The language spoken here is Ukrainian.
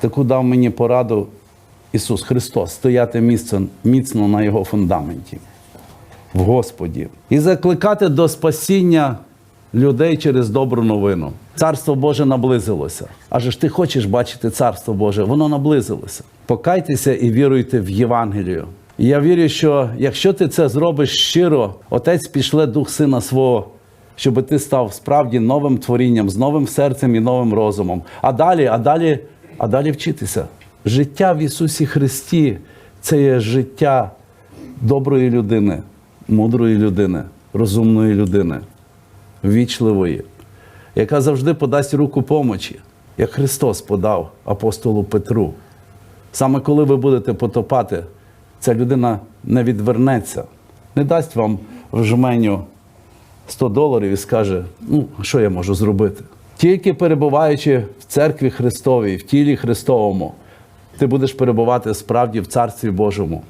Таку дав мені пораду Ісус Христос стояти міцно, міцно на Його фундаменті в Господі і закликати до спасіння людей через добру новину. Царство Боже наблизилося. Адже ж ти хочеш бачити Царство Боже, воно наблизилося. Покайтеся і віруйте в Євангелію. І я вірю, що якщо ти це зробиш щиро, Отець пішле Дух Сина свого, щоб ти став справді новим творінням, з новим серцем і новим розумом. А далі, а далі, а далі вчитися. Життя в Ісусі Христі це є життя доброї людини, мудрої людини, розумної людини, вічливої, яка завжди подасть руку помочі, як Христос подав апостолу Петру. Саме коли ви будете потопати, ця людина не відвернеться, не дасть вам в жменю 100 доларів і скаже: ну, що я можу зробити? Тільки перебуваючи в церкві Христовій, в тілі Христовому, ти будеш перебувати справді в Царстві Божому.